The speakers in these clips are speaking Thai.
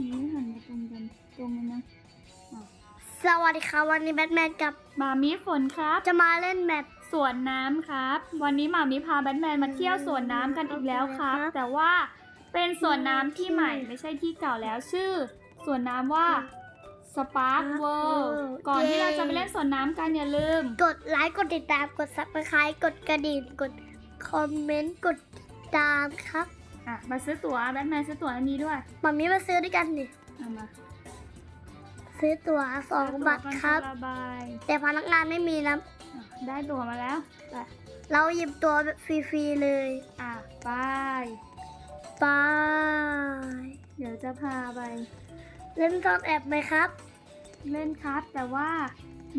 นี่หันมาตรงกันตรงกันนะอะสวัสดีครับวันนี้แบทแมนกับหมามีฝนครับ จะมาเล่นแมปสวนน้ำครับ วันนี้หมามีพาแบทแมนมาเที่ยวสวนน้ำกันอีกแล้วครับครับ แต่ว่าเป็นสวนน้ำที่ใหม่ไม่ใช่ที่เก่าแล้วชื่อสวนน้ำว่าสปาร์คเวิลด์ก่อนที่เราจะไปเล่นสวนน้ำกันอย่าลืม กดไลค์กดติดตามกดซับสไครต์กดกระดิ่งกดคอมเมนต์กดติดตามครับ อะ มาซื้อตั๋วแบทแมนซื้อตั๋วอันนี้ด้วยมามีมาซื้อด้วยกันดิ เอามาซื้อตั๋วสองบาทครับระบายแต่พนักงานไม่มีนะอะได้ตั๋วมาแล้วไปเราหยิบตัวแบบฟรีๆเลย อะไปไป เดี๋ยวจะพาไป เล่นซ่อนแอบไหมครับ เล่นครับแต่ว่า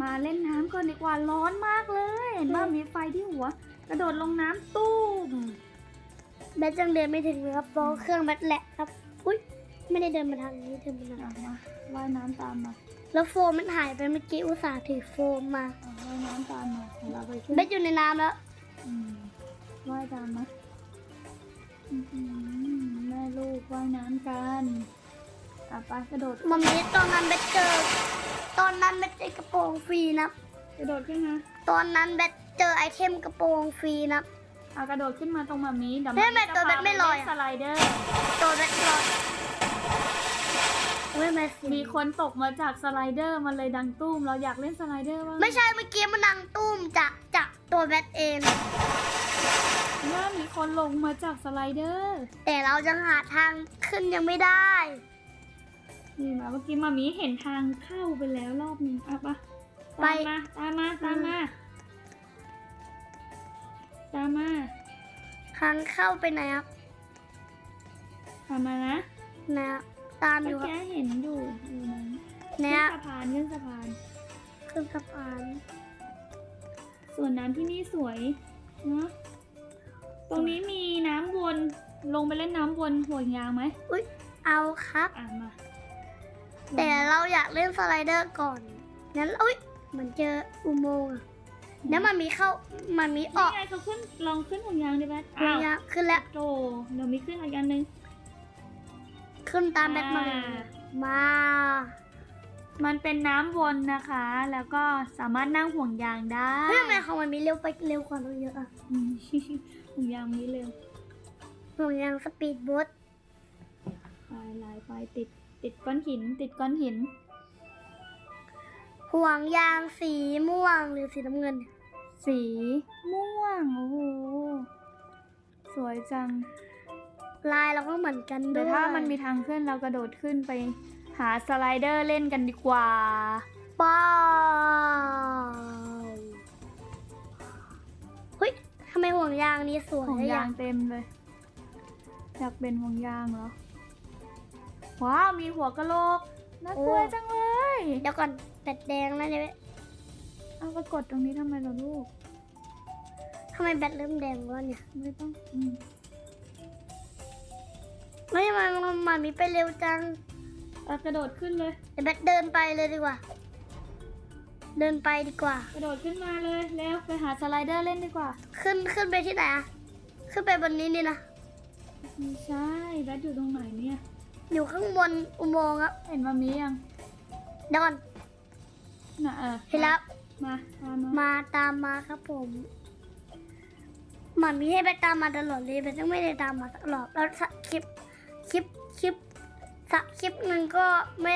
มาเล่นน้ำก่อนดีกว่าร้อนมากเลยเห็นว่ามีไฟที่หัว กระโดดลงน้ำตุ้ม แบทยังเดินไม่ถึงเลยครับเพราะเครื่องแบทแหลกครับอุ้ยไม่ได้เดินมาทางนี้เดินมาทางอะนี้มาว่ายน้ำตามมาแล้วโฟมมันหายไปเมื่อกี้อุตส่าห์ถือโฟมมาอะว่ายน้ำตามมาเดี๋ยวเราไปขึ้นเบสอยู่ในน้ำแล้วอืมว่ายตามมาอื้อหือแม่ลูกว่ายน้ำกันอะไปกระโดดมัมมี่ตอนนั้นเบสเจอตอนนั้นเบสเจอกระโปรงฟรีนะกระโดดขึ้นมาตอนนั้นเบสเจอไอเทมกระโปรงฟรีนะ อะกระโดดขึ้นมาตรงแบบนี้เดี๋ยวเฮ้ยมันทำไมตัวเบสไม่ลอยอะสไลเดอร์ ตัวเบสลอยอุ้ยแม่สิมีคนตกมาจากสไลเดอร์มันเลยดังตุ้ม เราอยากเล่นสไลเดอร์บ้างไม่ใช่เมื่อกี้มันดังตุ้มจากจากตัวเบสเองว่ามีคนลงมาจากสไลเดอร์ แต่เรายังหาทางขึ้นยังไม่ได้ นี่มาเมื่อกี้มามีเห็นทางเข้าไปแล้วรอบหนึงอะปะไปตามมาตามมาตามมา ตามมาทางเข้าไปไหนครับตามมานะนะตามอเมื่ยู่อครับกี้เห็นอยู่อยู่นั้นเนี่ยขึ้นสะพานขึ้นสะพาน ขึ้นสะพานส่วนน้ำที่นี่สวยเนาะตรงนี้มีน้ำวน ลงไปเล่นน้ำวนห่วงยางไหมอุ้ยเอาครับ อะมาแต่เราอยากเล่นสไลเดอร์ก่อนงั้นอุ้ยเหมือนเจออุโมงค์อะ แล้วมันมีเข้ามันมีอนี่อกไงเขาขึ้นลองขึ้นห่วงยางดิแบทระยะขึ้นแล้วโตเดี๋ยวมีขึ้นอีกอันหนึงขึ้นตามแบทมาอ่ามา มันเป็นน้ำวนนะคะ แล้วก็สามารถนั่งห่วงยางได้เฮ้ยทำไมของมันมีเร็วไปเร็วกว่าเราเยอะอะอืมห่วงยางนี้เร็วห่วงยางสปีดโบ๊ทไปลายไปติดติดก้อนหิน ติดก้อนหิน ห่วงยางสีม่วงหรือสีน้ำเงิน สีม่วง โอ้โห สวยจัง ลายเราก็เหมือนกันด้เดี๋วยวยถ้ามันมีทางขึ้นเรากระโดดขึ้นไป หาสไลเดอร์เล่นกันดีกว่า ป้าวเฮ้ย ทำไมห่วงยางนี้สวยห่วงอะยางเต็มเลย อยากเป็นห่วงยางเหรอ ว้าว มีหัวกะโหลกน่ากลัวจังเลย เดี๋ยวก่อน แปดแดงนะเนี่ยเอาไปกดตรงนี้ทำไมล่ะลูก ทำไมแบตเริ่มแดงแล้วเนี่ยไม่ต้องอืมไม่ทำไมมันมันมีไปเร็วจังเอากระโดดขึ้นเลย เดี๋ยวแบตเดินไปเลยดีกว่า เดินไปดีกว่า กระโดดขึ้นมาเลยเร็วไปหาสไลเดอร์เล่นดีกว่าขึ้นขึ้นขึ้นไปที่ไหนอะขึ้นไปบนนี้นี่นะ ไม่ใช่แบทอยู่ตรงไหนเนี่ย อยู่ข้างบนอุโมงค์ครับเห็นมามียัง เดี๋ยวก่อน น่ะเออเห็นแล้วมาตามมามาตามมาครับผมหมันมีให้ไปตามมาตลอดเลยแต่ต้องไม่ได้ตามมาตลอดแล้วสักคลิปคลิปคลิปสักคลิปหนึ่งก็ไม่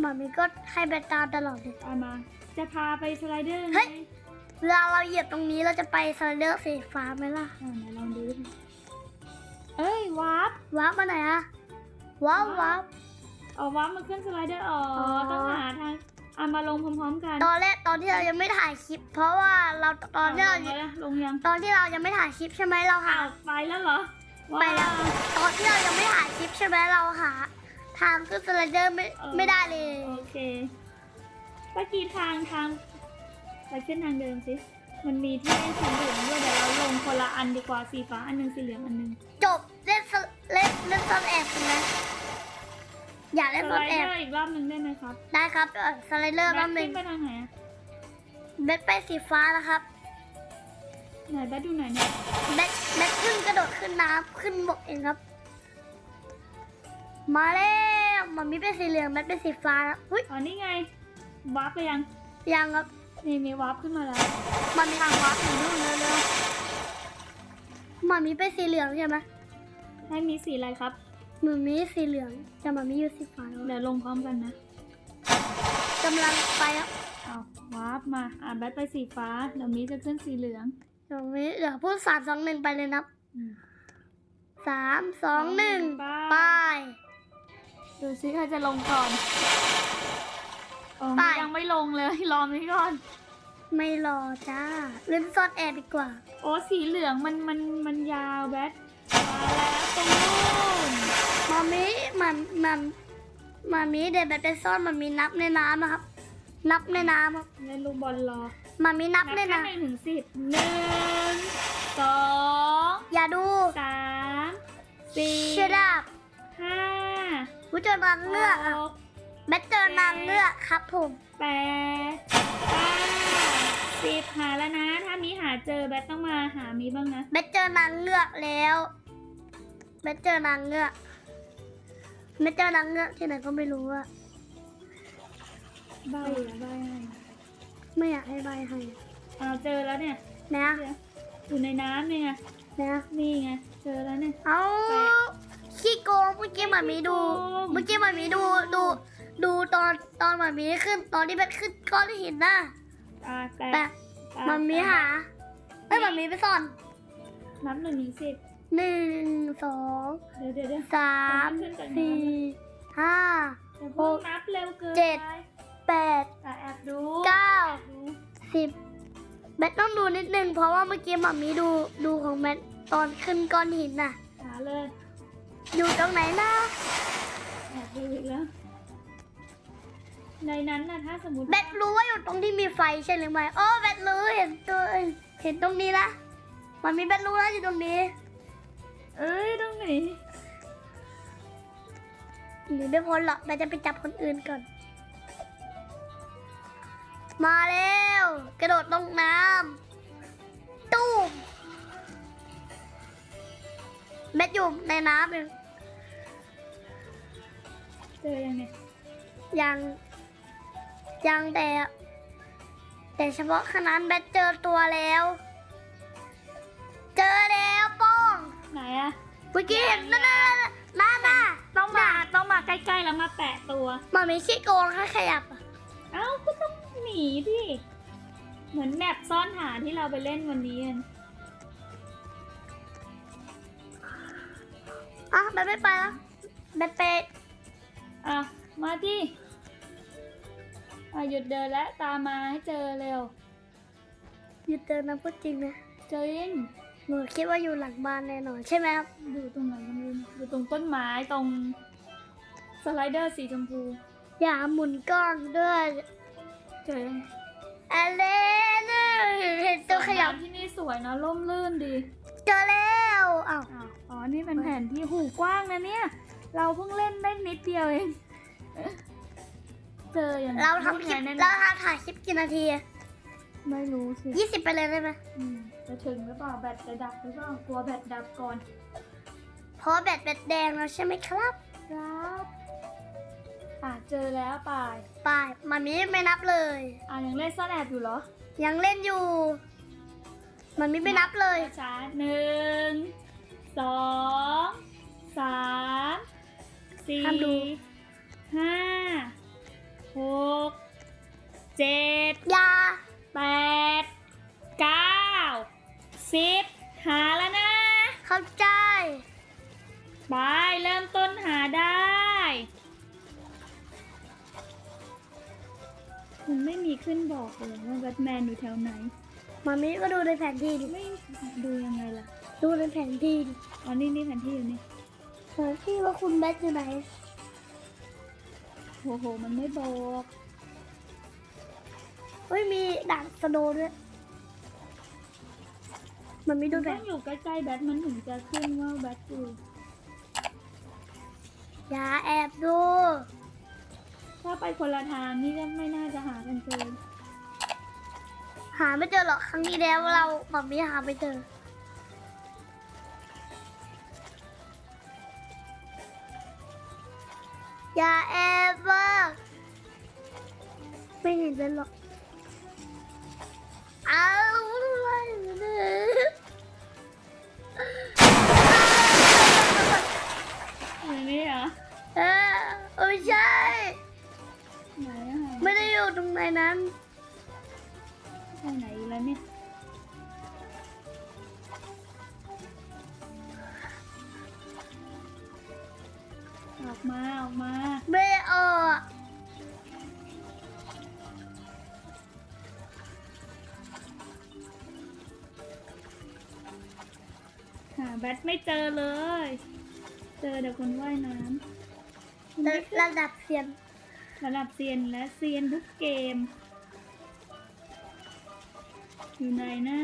หมันมีก็ให้ไปตามตลอดเลย ตามมา จะพาไปสไลเดอร์ไงเฮ้ย เวลาเราเหยียบตรงนี้เราจะไปสไลเดอร์สีฟ้าไหมล่ะอ่าไหนลองดูดิเอ้ยวาร์ปว้าวมาไหนอะว้าวว้าว เอาวาร์ปมาขึ้นสไลเดอร์อ๋อออ ต้องหาทางเอา มาลงพร้อมๆกันตอนแรกตอนที่เรายังไม่ถ่ายคลิป เพราะว่าเราตอนที่เราลงแล้วลงยังตอนที่เรายังไม่ถ่ายคลิปใช่ไหมเราหาอ้าวไปแล้วเหรอไปแล้วว้าตอนที่เรายังไม่ถ่ายคลิปใช่ไหมเราหา ทางขึ้นสไลเดอร์ไม่เออไม่ได้เลยโอเคเมื่อกี้ทางทางไปขึ้นทางเดิมสิมันมีที่เล่นสีเหลืองด้วยเดี๋ยวเราลงคนละอันดีกว่าสีฟ้าอันหนึงสีเหลืองอันหนึงจบเล่นสเล่นเล่นซ่อนแอบใช่ไหม อยากสเล่นไลซ่อนแอเดบอร์อีกรอบหนึ่งได้ไหมครับ ได้ครับเออสไลเดอร์รอบหนึ่งแบทขึ้นไปทางไหนอะเบ็ดไปสีฟ้านะครับ ไหนแบทดูไหนเนี่ยเบ็ดเบ็ดขึ้นกระโดดขึ้นน้ำขึ้นบกเองครับ มาแล้วมมันมีเป็นสีเหลืองแบทเป็นสีฟ้านะอุ้ยอ๋อนี่ไงวาร์ปไปยังยังครับนี่มีวาร์ปขึ้นมาแล้ว มันมีทางวัดอยู่นู่นเร็วๆมันมีเป็นสีเหลืองใช่ไหมให้มีสีอะไรครับ มันมีสีเหลืองแต่มันมีอยู่สีฟ้าแล้วเดี๋ยวลงพร้อมกันนะกำลังไปอะเอาวาร์ปมาอ่าแบทไปสีฟ้าเดี๋ยวมีจะขึ้นสีเหลืองเดี๋ยวมีเดี๋ยวพูดสามสองหนึ่งไปเลยนับอืมสามสองหนึ่งไปไปดูซิใครจะลงก่อนโอ้ไป ยังไม่ลงเลย รอนี้ก่อน ไม่รอจ้าเล่นซ่อนแอบดีกว่า โอ้สีเหลืองมันมันมันยาวแบทมาแล้วตรงนู้น มามีมันมันมามีเดี๋ยวแบบไปซ่อนมันมีนับในน้ำนะครับ นับในน้ำครับเล่นลูกบอลรอมามีนับในแค่น้หนึ่งถึงสิบหนึ่งสองำอย่าดูสามสี่เชื่อดับห้ากูเจอนางเงือกอะหกแบทเจอนางเงือกครับผมแปดเก้าสิบหาแล้วนะ ถ้ามีหาเจอแบทต้องมาหามีบ้างนะ แบทเจอนางเงือกแล้วแบทเจอนางเงือก แบทเจอนางเงือกที่ไหนก็ไม่รู้อะใบอะใบให้ไม่อยากให้ใบให้เอาเจอแล้วเนี่ยนะอยู่ในน้ำเนี่ยไงนะนี่ไงเจอแล้วเนี่ยเอาแปะขี้โกงเมื่อกี้หมามีดูขี้โกงเมื่อกี้หมามีดูดูดูตอนตอนหมามีขึ้น ตอนที่แบทขึ้นก้อนหินน่ะตาแตแต่กตหมามีหาเอ้ยหมามีไปซ่อนนับหนึ่งถึงสิบหนึ่งสอง เดี๋ยวเดี๋ยวเดี๋ยวสามสี่ห้าอย่าเพิ่งนับเร็วเกินเจ็ด ไปแปด แต่แอบดูเก้า แอบดู สิบแบทต้องดูนิดนึง เพราะว่าเมื่อกี้หมามีดูดูของแบทตอนขึ้นก้อนหินน่ะ หาเลย อยู่ตรงไหนนะแอบดูอีกแล้ว ในนั้นนะถ้าสมมติแบทรู้ว่าอยู่ตรงที่มีไฟใช่หรือไม่โอ้แบทรู้เห็นตัวเห็นตรงนี้ละหมันมีแบทรู้แล้วอยู่ตรงนี้ นีไม่พ้นหรอกแบทจะไปจับคนอื่นก่อน มาแล้ว กระโดดลงน้ำตู้มแบทอยู่ในน้ำเลยเจอยังไงยัง ยังแต่ แต่เฉพาะขนาดแบทเจอตัวแล้ว เจอแล้วป้อง ไหนอะเมื่อกี้เห็นนั่นน่ะนั่น ใกล้ๆแล้วมาแปะตัว มันไม่ขี้โกงแค่ขยับอะเอ้าก็ต้องหนีดิ เหมือนแมปซ่อนหาที่เราไปเล่นวันนี้กันอะแบทไม่ไปแล้วแบทไปอะ มาที่อะหยุดเดินและตามมาให้เจอเร็ว หยุดเดินนะพูดจริงนะเจอยังหนูคิดว่าอยู่หลังบ้านแน่นอนใช่ไหมครับ อยู่ตรงไหนกันเลยอยู่ตรงต้นไม้ตรง สไลเดอร์สีชมพูอย่าหมุนกล้องด้วยเจอยังอะไรนะเห็นตัวขยับสระน้ำที่นี่สวยนะร่มรื่นดีเจอแล้วอ้าวอ้าวอ๋อ นี่เป็นแผนที่หูกว้างนะเนี่ย เราเพิ่งเล่นได้นิดเดียวเอง เจออย่างเราทำคลิปแน่ๆเราถ่ายคลิปกี่นาที ไม่รู้สิยี่สิบไปเลยได้ไหมอืมจะถึงหรือเปล่าแบตจะดับหรือเปล่ากลัวแบตดับก่อน เพราะแบตแบตแดงแล้วใช่ไหมครับ ครับ อะเจอแล้วป่ายไปมันมีไม่นับเลย อะยังเล่นซ่อนแอบอยู่เหรอยังเล่นอยู่ มันมีไม่นับเลย ช้าๆหนึ่งสองสามสี่ห้ามดู ห้าหกเจ็ด อยา ขึ้นบอกเลยว่าแบทแมนอยู่แถวไหนมันมีก็ดูในแผนที่ดิไม่ดูยังไงล่ะ ดูในแผนที่ดิอ๋อ นี่นี่แผนที่อยู่นี่ แผนที่ว่าคุณแบทอยู่ไหนโหโห มันไม่บอก เฮ้ยมีด่านสโนว์ด้วย มันมีดูมันแบต้อบงอยู่ใกล้ๆแบทมันถึงจะขึ้นว่าแบทอยู่อย่าแอบดู ถ้าไปคนละทางนี่ก็ไม่น่าจะหากันเจอหาไม่เจอหรอกครั้งที่แล้วเราแบบนี้หาไม่เจอมอย่าแอบว่าไม่เห็นเป็นหรอกเอาอะไรเนี่ยไหนนี่เหรอเออไม่ใช่ ตรงไหนนั้นไปไหนอีกแล้วเนี่ยออกมาออกมาไม่ออกหาแบทไม่เจอเลย เจอแต่คนว่ายน้ำระระดับเซียน ระดับเซียนและเซียนทุกเกม อยู่ไหนนะ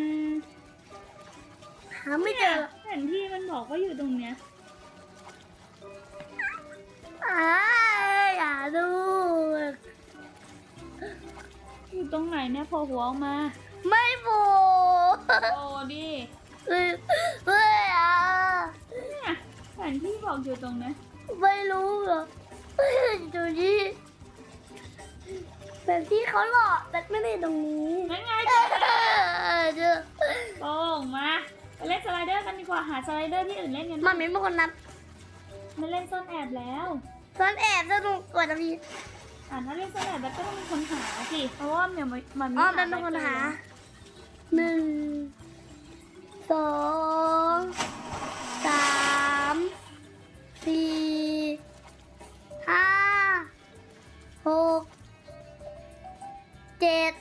หาไม่เจอแผนที่มันบอกว่าอยู่ตรงเนี้ยอ้ายอย่าดูอยู่ตรงไหนเนี่ยโผล่หัวออกมา ไม่โบโอ้ดิเอ้ยเอ้ยอะเนี่ยแผนที่บอกอยู่ตรงเนี้ยไม่รู้เหรอเอ้ยดูนี่ แบบที่เขาหลอกแต่ไม่ได้ตรงนี้นั่นไงเออเจอโป่งมาไปเล่นสไลเดอร์กันดีกว่าหาสไลเดอร์ที่อื่นเล่นกันมันไม่เป็นคนนับไม่เล่นซ่อนแอบแล้วตอนแอบสนุกกว่านะพี่อ่าถ้าเล่นซ่อนแอบแล้วก็ต้องมีคนหาสิเพราะว่าเดี๋ยวมันมันอ๋อมันเป็นคนหาหนึ่งสองสามสี่ห้าหก เจ็ด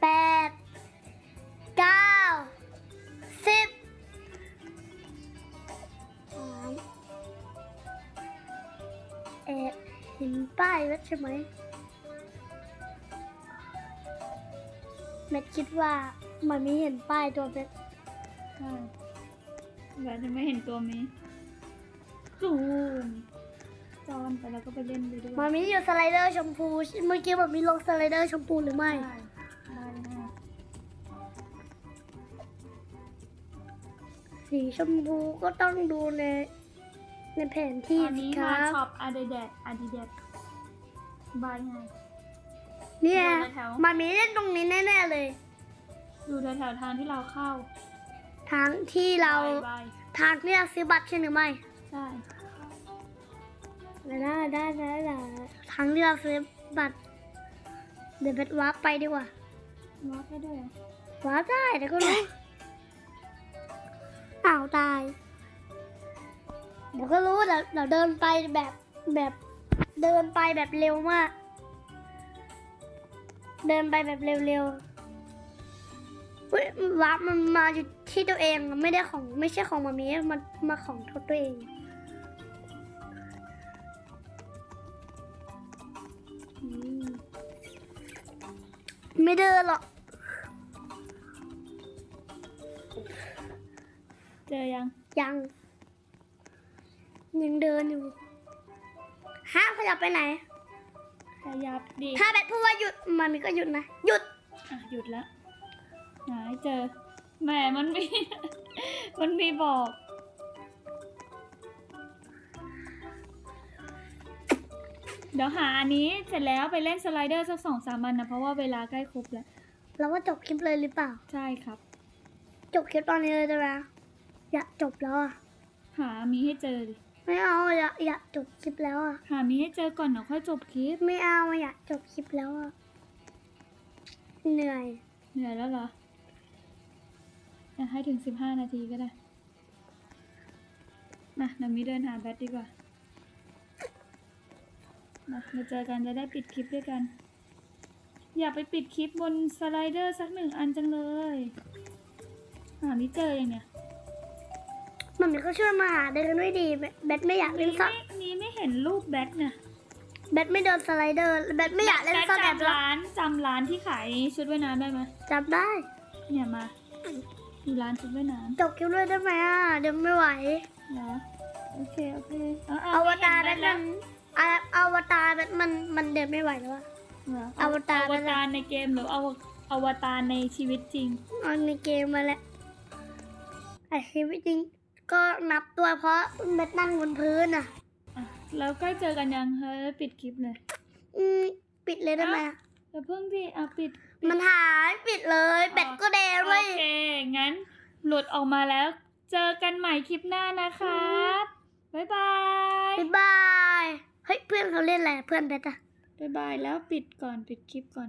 แปดเก้าสิบสามแอบเห็นป้ายไว้ใช่ไหมแมทคิดว่ามันไม่เห็นป้ายตัวเพชรใช่แบบจะไม่เห็นตัวมีซูม จอนไปแล้วก็ไปเล่นไปด้วยมันมีอยู่สไลเดอร์ชมพู เมื่อกี้มันมีลงสไลเดอร์ชมพูหรือไม่ ได้ได้ได้สีชมพูก็ต้องดูใน ในแผนที่ตอนสินี้คมารับช็อปอาดิดาสอาดิดาสบายไง เนี่ยดูแถวๆมันมีเล่นตรงนี้แน่ๆเลย อยู่แถวๆทางที่เราเข้าทางที่เราบายทางที่เราซื้อบัตรใช่หรือไม่ ใช่ ได้ได้ได้ได้ทางที่เราซื้อบัตรเดี๋ยวเพชรวาร์ปไปดีกว่าวอล์กได้ด้วยเหรอวาร์ปได้เดี๋ยวก็รู้อ้าวตาย เดี๋ยวก็รู้เดี๋ยวเดี๋ยวเดินไปแบบแบบเดินไปแบบเร็วมาก เดินไปแบบเร็วๆอุ๊ยวาร์ปมันมาอยู่ที่ตัวเองไม่ได้ของไม่ใช่ของมามีมันมาของตัวเอง ไม่เดินหรอก เจอยัง ยัง ยังเดินอยู่ ห้ามขยับไปไหน ขยับดิถ้าแบทพูดว่าหยุดมันมีก็หยุดนะ หยุด อะ หยุดแล้วหาให้เจอ แหมมันมี มันมีบอก เดี๋ยวหาอันนี้เสร็จแล้วไปเล่นสไลเดอร์สักสองสามวันนะ เพราะว่าเวลาใกล้ครบแล้ว เราว่าจบคลิปเลยหรือเปล่า ใช่ครับ จบคลิปตอนนี้เลยได้ไหมอยากจบแล้วอะ หามีให้เจอดิไม่เอาอยากอยากจบคลิปแล้วอะ หามีให้เจอก่อนเดี๋ยวค่อยจบคลิป ไม่เอาอยากจบคลิปแล้วอะ เหนื่อย เหนื่อยแล้วเหรออะให้ถึงสิบห้านาทีก็ได้ มาเดี๋ยวมีเดินหาแบทดีกว่า มามาเจอกันจะได้ปิดคลิปด้วยกัน อยากไปปิดคลิปบนสไลเดอร์สักหนึ่งอันจังเลยหาไม่เจออย่างเนี้ยมันมีก็ช่วยมาหาเดินด้วยดีแบแบทไม่อยากเล่นนี่ซ่อนไม่นี่ไม่เห็นรูปแบทน่ะแบทไม่เดินสไลเดอร์แบทไม่อยากเล่นซ่อนแอบจำแล้วร้านจำร้านที่ขายชุดว่ายน้ำได้ไหมจำได้ เนี่ยมาอยู่ร้านชุดว่ายน้จบคลิปด้วยได้ไหมอะเดี๋ยวไม่ไหวำเหรอโอเคโอเคเเอวตารไม่แบเห็ทนมันแล้ อะอวตารแบทมันมันเดินไม่ไหวแล้วอะเหรออวตาร อวตารในเกมหรืออวอวตารในชีวิตจริงเอาในเกมมาแล้วไอชีวิตจริงก็นับตัวเพราะแบทนั่งบนพื้นอะอะแล้วใกล้เจอกันยังเฮ้ยปิดคลิปเลยอืมปิดเลยได้ไหมอะอย่าเพิ่งที่อะปิด มันหายปิดเลยแบตก็แดงโอเลยเค งั้นหลุดออกมาแล้ว เจอกันใหม่คลิปหน้านะครับบ๊ายบาย บ๊ายบาย เฮ้ยเพื่อนเขาเล่นอะไรเพื่อนแบตอะบายบายแล้วปิดก่อนปิดคลิปก่อน